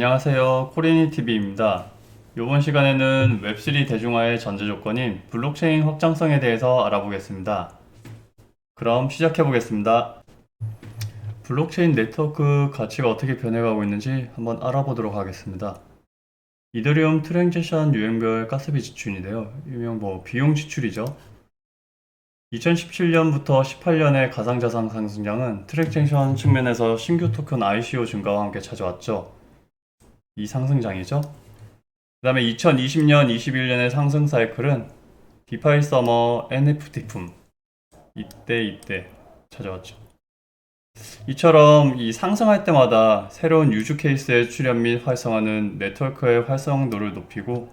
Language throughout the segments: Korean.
안녕하세요. 코리니TV입니다. 이번 시간에는 웹3 대중화의 전제 조건인 블록체인 확장성에 대해서 알아보겠습니다. 그럼 시작해 보겠습니다. 블록체인 네트워크 가치가 어떻게 변해가고 있는지 한번 알아보도록 하겠습니다. 이더리움 트랜지션 유형별 가스비 지출인데요. 일명 뭐 비용 지출이죠. 2017년부터 18년의 가상자산 상승장은 트랜지션 측면에서 신규 토큰 ICO 증가와 함께 찾아왔죠. 이 상승장이죠. 그 다음에 2020년, 21년의 상승 사이클은 디파이 서머 NFT품 이때 이때 찾아왔죠. 이처럼 이 상승할 때마다 새로운 유즈 케이스의 출현 및 활성화는 네트워크의 활성도를 높이고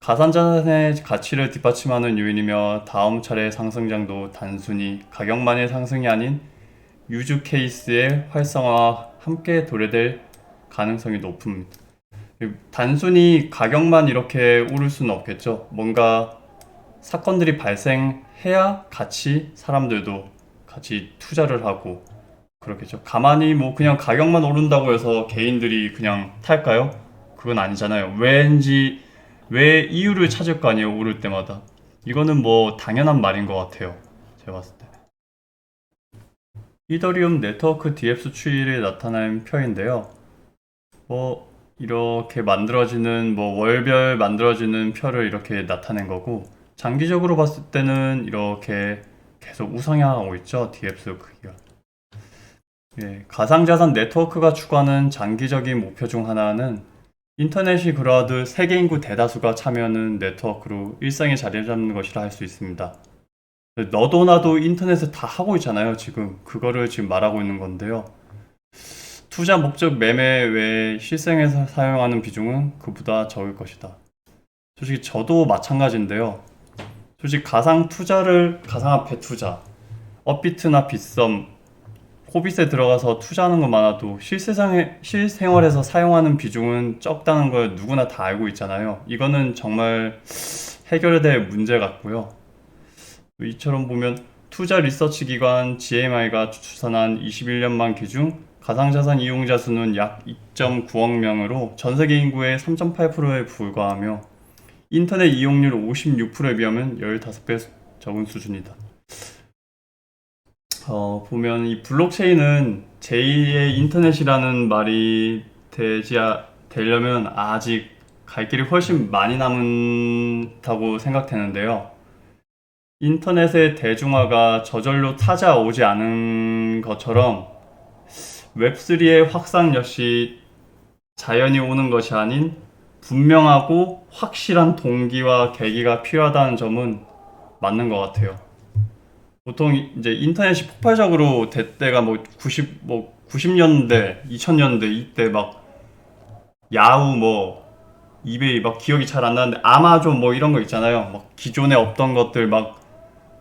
가상자산의 가치를 뒷받침하는 요인이며 다음 차례 상승장도 단순히 가격만의 상승이 아닌 유즈 케이스의 활성화와 함께 도래될 가능성이 높습니다. 단순히 가격만 이렇게 오를 수는 없겠죠. 뭔가 사건들이 발생해야 같이 사람들도 같이 투자를 하고 그렇겠죠. 가만히 뭐 그냥 가격만 오른다고 해서 개인들이 그냥 탈까요? 그건 아니잖아요. 왠지 왜 이유를 찾을 거 아니에요. 오를 때마다. 이거는 뭐 당연한 말인 것 같아요. 제가 봤을 때. 이더리움 네트워크 DX 추이를 나타낸 표인데요. 뭐 이렇게 만들어지는 뭐 월별 만들어지는 표를 이렇게 나타낸 거고 장기적으로 봤을 때는 이렇게 계속 우상향하고 있죠. DX 크기가. 예, 가상자산 네트워크가 추구하는 장기적인 목표 중 하나는 인터넷이 그러하듯 세계 인구 대다수가 참여하는 네트워크로 일상에 자리 잡는 것이라 할 수 있습니다. 너도 나도 인터넷을 다 하고 있잖아요, 지금. 그거를 지금 말하고 있는 건데요. 투자 목적 매매 외에 실생에서 사용하는 비중은 그보다 적을 것이다. 솔직히 저도 마찬가지인데요. 솔직히 가상 투자를 가상화폐 투자, 업비트나 빗썸, 호빗에 들어가서 투자하는 것만아도 실세상에 실생활에서 사용하는 비중은 적다는 걸 누구나 다 알고 있잖아요. 이거는 정말 해결해야 될 문제 같고요. 이처럼 보면 투자 리서치 기관 GMI가 추산한 21년만 기준 가상자산 이용자 수는 약 2.9억 명으로 전 세계 인구의 3.8%에 불과하며 인터넷 이용률 56%에 비하면 15배 적은 수준이다. 어, 보면 이 블록체인은 제2의 인터넷이라는 말이 되지, 되려면 아직 갈 길이 훨씬 많이 남다고 생각되는데요. 인터넷의 대중화가 저절로 찾아오지 않은 것처럼 웹3의 확산 역시 자연히 오는 것이 아닌 분명하고 확실한 동기와 계기가 필요하다는 점은 맞는 것 같아요. 보통 이제 인터넷이 폭발적으로 될 때가 뭐 90, 뭐 90년대, 2000년대 이때 막 야후 뭐 이베이 막 기억이 잘 안 나는데 아마존 뭐 이런 거 있잖아요. 막 기존에 없던 것들 막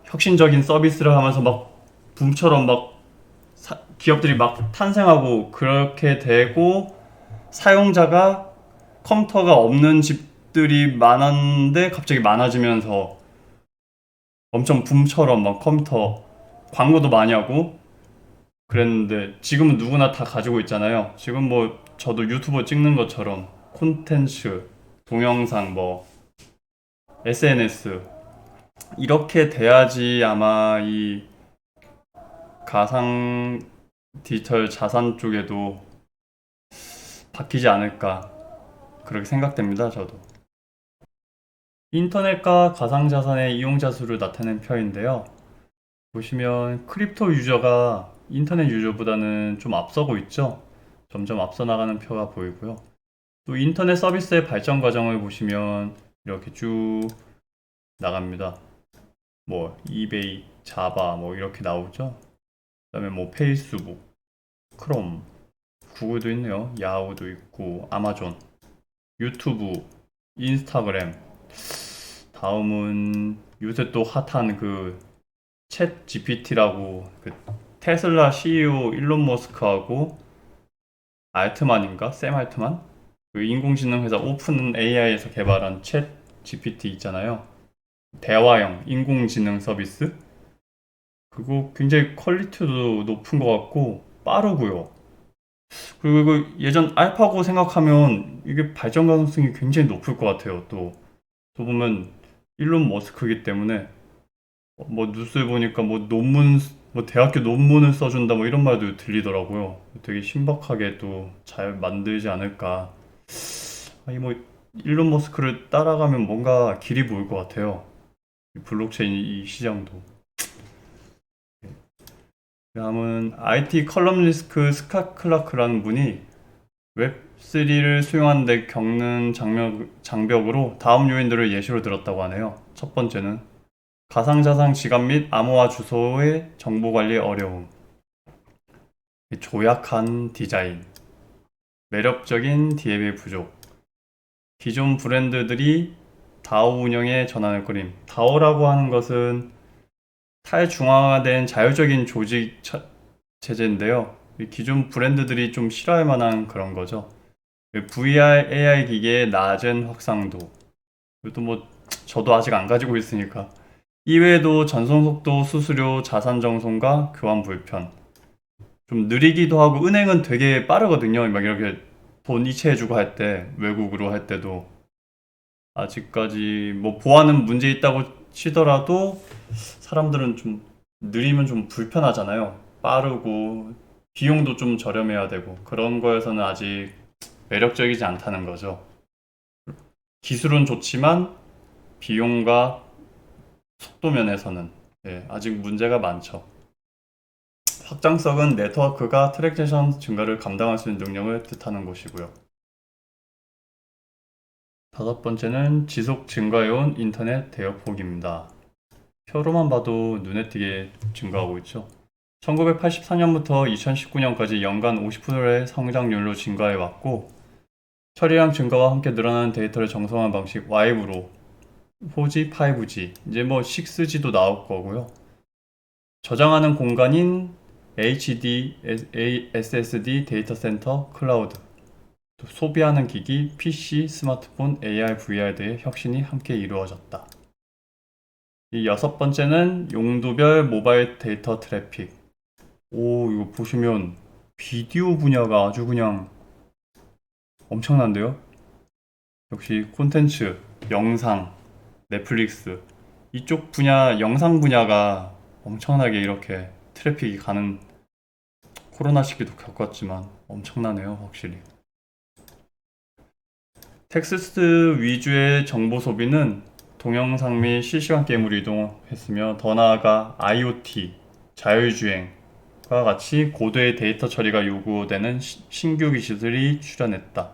혁신적인 서비스를 하면서 막 붐처럼 막 사- 기업들이 막 탄생하고 그렇게 되고 사용자가 컴퓨터가 없는 집들이 많았는데 갑자기 많아지면서 엄청 붐처럼 막 컴퓨터 광고도 많이 하고 그랬는데 지금은 누구나 다 가지고 있잖아요. 지금 뭐 저도 유튜브 찍는 것처럼 콘텐츠, 동영상 뭐 SNS 이렇게 돼야지 아마 이 가상 디지털 자산 쪽에도 바뀌지 않을까 그렇게 생각됩니다. 저도. 인터넷과 가상자산의 이용자 수를 나타낸 표인데요. 보시면 크립토 유저가 인터넷 유저보다는 좀 앞서고 있죠. 점점 앞서 나가는 표가 보이고요. 또 인터넷 서비스의 발전 과정을 보시면 이렇게 쭉 나갑니다. 뭐 이베이, 자바 뭐 이렇게 나오죠. 그다음에 뭐 페이스북, 크롬, 구글도 있네요. 야후도 있고 아마존, 유튜브, 인스타그램. 다음은 요새 또 핫한 그 챗 GPT라고 그 테슬라 CEO 일론 머스크하고 알트만인가? 샘 알트만? 그 인공지능 회사 오픈 AI에서 개발한 챗 GPT 있잖아요. 대화형 인공지능 서비스. 그거 굉장히 퀄리티도 높은 것 같고 빠르고요. 그리고 예전 알파고 생각하면 이게 발전 가능성이 굉장히 높을 것 같아요. 또, 또 보면 일론 머스크이기 때문에 어, 뭐 뉴스에 보니까 뭐 논문, 뭐 대학교 논문을 써준다 뭐 이런 말도 들리더라고요. 되게 신박하게 또 잘 만들지 않을까. 아니 뭐 일론 머스크를 따라가면 뭔가 길이 보일 것 같아요. 이 블록체인 이 시장도. 다음은 IT 컬럼니스트 스캇 클라크라는 분이 웹3를 수용하는데 겪는 장벽, 장벽으로 다음 요인들을 예시로 들었다고 하네요. 첫 번째는 가상자산 지갑 및 암호화 주소의 정보 관리 어려움, 조약한 디자인, 매력적인 DM의 부족, 기존 브랜드들이 다오 운영에 전환을 끌림. 다오라고 하는 것은 탈중앙화된 자율적인 조직 차- 체제인데요. 이 기존 브랜드들이 좀 싫어할 만한 그런 거죠. VR, AI 기기의 낮은 확산도. 이것도 뭐 저도 아직 안 가지고 있으니까. 이외에도 전송 속도, 수수료, 자산 정손과 교환 불편. 좀 느리기도 하고 은행은 되게 빠르거든요. 막 이렇게 돈 이체해주고 할 때, 외국으로 할 때도. 아직까지 뭐 보안은 문제 있다고 치더라도 사람들은 좀 느리면 좀 불편하잖아요. 빠르고 비용도 좀 저렴해야 되고 그런 거에서는 아직 매력적이지 않다는 거죠. 기술은 좋지만 비용과 속도 면에서는 예, 아직 문제가 많죠. 확장성은 네트워크가 트랙제션 증가를 감당할 수 있는 능력을 뜻하는 것이고요. 다섯 번째는 지속 증가해온 인터넷 대역폭입니다. 표로만 봐도 눈에 띄게 증가하고 있죠. 1984년부터 2019년까지 연간 50%의 성장률로 증가해 왔고, 처리량 증가와 함께 늘어나는 데이터를 정성한 방식 와이브로 4G, 5G, 이제 뭐 6G도 나올 거고요. 저장하는 공간인 HD, SSD 데이터 센터, 클라우드, 또 소비하는 기기, PC, 스마트폰, AR, VR 등의 혁신이 함께 이루어졌다. 이 여섯 번째는 용도별 모바일 데이터 트래픽. 오, 이거 보시면 비디오 분야가 아주 그냥 엄청난데요? 역시 콘텐츠, 영상, 넷플릭스 이쪽 분야, 영상 분야가 엄청나게 이렇게 트래픽이 가는 코로나 시기도 겪었지만 엄청나네요, 확실히. 텍스트 위주의 정보 소비는 동영상 및 실시간 게임으로 이동했으며 더 나아가 IoT, 자율주행과 같이 고도의 데이터 처리가 요구되는 시- 신규 기술이 출현했다.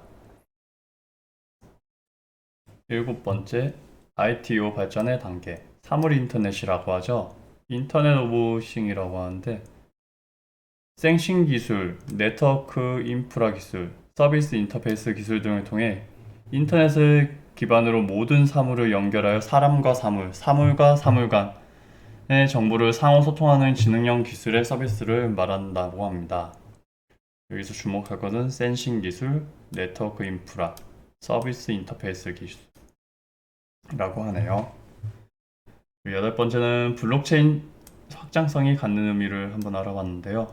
일곱 번째, ITO 발전의 단계. 사물 인터넷이라고 하죠. 인터넷 오브 싱이라고 하는데 생싱 기술, 네트워크 인프라 기술, 서비스 인터페이스 기술 등을 통해 인터넷을 기반으로 모든 사물을 연결하여 사람과 사물, 사물과 사물 간의 정보를 상호 소통하는 지능형 기술의 서비스를 말한다고 합니다. 여기서 주목할 것은 센싱 기술, 네트워크 인프라, 서비스 인터페이스 기술이라고 하네요. 여덟 번째는 블록체인 확장성이 갖는 의미를 한번 알아봤는데요.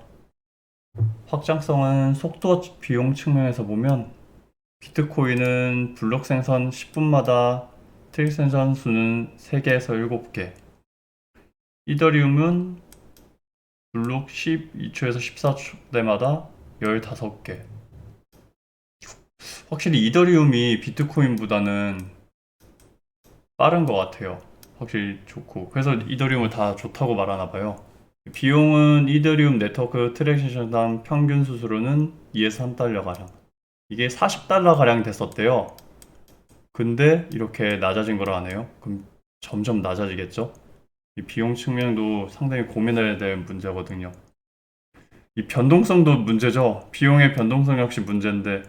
확장성은 속도 비용 측면에서 보면 비트코인은 블록 생성 10분마다 트릭 생성 수는 3개에서 7개. 이더리움은 블록 12초에서 14초대마다 15개. 확실히 이더리움이 비트코인보다는 빠른 것 같아요. 확실히 좋고. 그래서 이더리움을 다 좋다고 말하나 봐요. 비용은 이더리움 네트워크 트랜잭션당 평균 수수료는 2에서 3달러 가량. 이게 40달러 가량 됐었대요. 근데 이렇게 낮아진 거라 하네요. 그럼 점점 낮아지겠죠? 이 비용 측면도 상당히 고민해야 될 문제거든요. 이 변동성도 문제죠. 비용의 변동성 역시 문제인데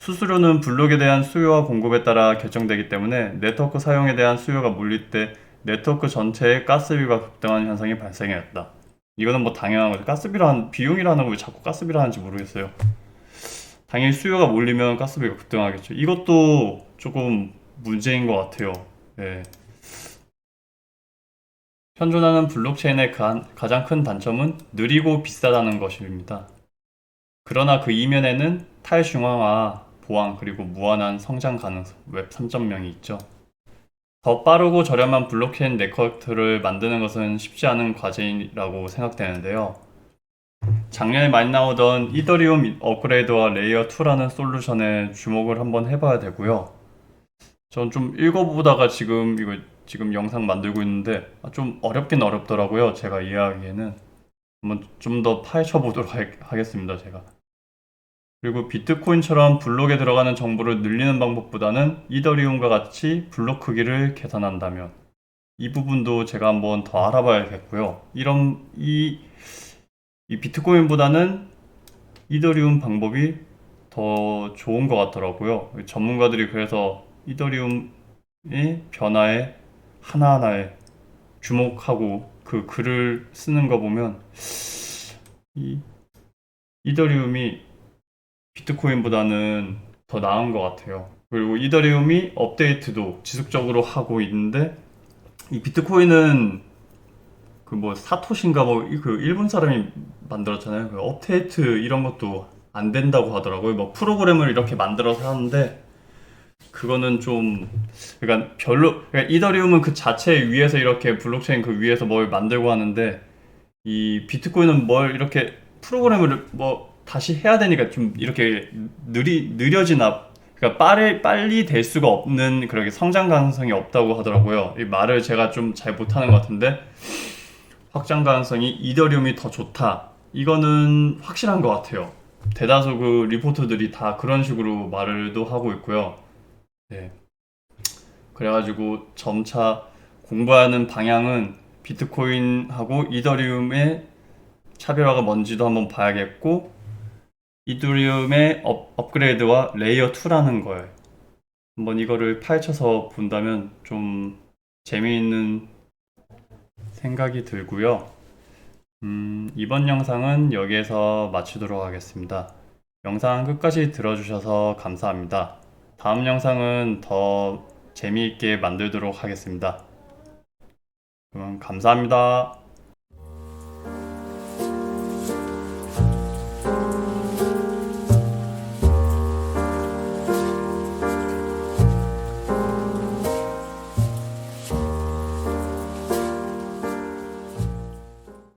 수수료는 블록에 대한 수요와 공급에 따라 결정되기 때문에 네트워크 사용에 대한 수요가 몰릴 때 네트워크 전체의 가스비가 급등하는 현상이 발생했다. 이거는 뭐 당연한 거죠. 가스비라는 비용이라는 걸 왜 자꾸 가스비라 하는지 모르겠어요. 당연히 수요가 몰리면 가스비가 급등하겠죠. 이것도 조금 문제인 것 같아요. 네. 현존하는 블록체인의 가- 가장 큰 단점은 느리고 비싸다는 것입니다. 그러나 그 이면에는 탈중앙화, 보안, 그리고 무한한 성장 가능성, 웹 3.0이 있죠. 더 빠르고 저렴한 블록체인 네트워크를 만드는 것은 쉽지 않은 과제라고 생각되는데요. 작년에 많이 나오던 이더리움 업그레이드와 레이어 2라는 솔루션에 주목을 한번 해봐야 되고요. 전 좀 읽어보다가 지금 이거 지금 영상 만들고 있는데 아, 좀 어렵긴 어렵더라고요. 제가 이해하기에는 한번 좀 더 파헤쳐 보도록 하겠습니다. 제가. 그리고 비트코인처럼 블록에 들어가는 정보를 늘리는 방법보다는 이더리움과 같이 블록 크기를 계산한다면 이 부분도 제가 한번 더 알아봐야겠고요. 이런 이, 이 비트코인보다는 이더리움 방법이 더 좋은 것 같더라고요. 전문가들이 그래서 이더리움의 변화에 하나하나에 주목하고 그 글을 쓰는 거 보면 이 이더리움이 비트코인보다는 더 나은 것 같아요. 그리고 이더리움이 업데이트도 지속적으로 하고 있는데 이 비트코인은 그 뭐 사토신가 뭐 그 일본 사람이 만들었잖아요. 그 업데이트 이런 것도 안 된다고 하더라고요. 뭐 프로그램을 이렇게 만들어서 하는데 그거는 좀 그러니까 별로 그러니까 이더리움은 그 자체 위에서 이렇게 블록체인 그 위에서 뭘 만들고 하는데 이 비트코인은 뭘 이렇게 프로그램을 뭐 다시 해야 되니까 좀 이렇게 느리 느려지나 그러니까 빨리 빨리 될 수가 없는 그렇게 성장 가능성이 없다고 하더라고요. 이 말을 제가 좀 잘 못하는 것 같은데 확장 가능성이 이더리움이 더 좋다. 이거는 확실한 것 같아요. 대다수 그 리포트들이 다 그런 식으로 말을도 하고 있고요. 네. 그래가지고 점차 공부하는 방향은 비트코인하고 이더리움의 차별화가 뭔지도 한번 봐야겠고 이더리움의 업, 업그레이드와 레이어 2라는 거예요. 한번 이거를 파헤쳐서 본다면 좀 재미있는 생각이 들고요. 음, 이번 영상은 여기에서 마치도록 하겠습니다. 영상 끝까지 들어주셔서 감사합니다. 다음 영상은 더 재미있게 만들도록 하겠습니다. 그럼 감사합니다.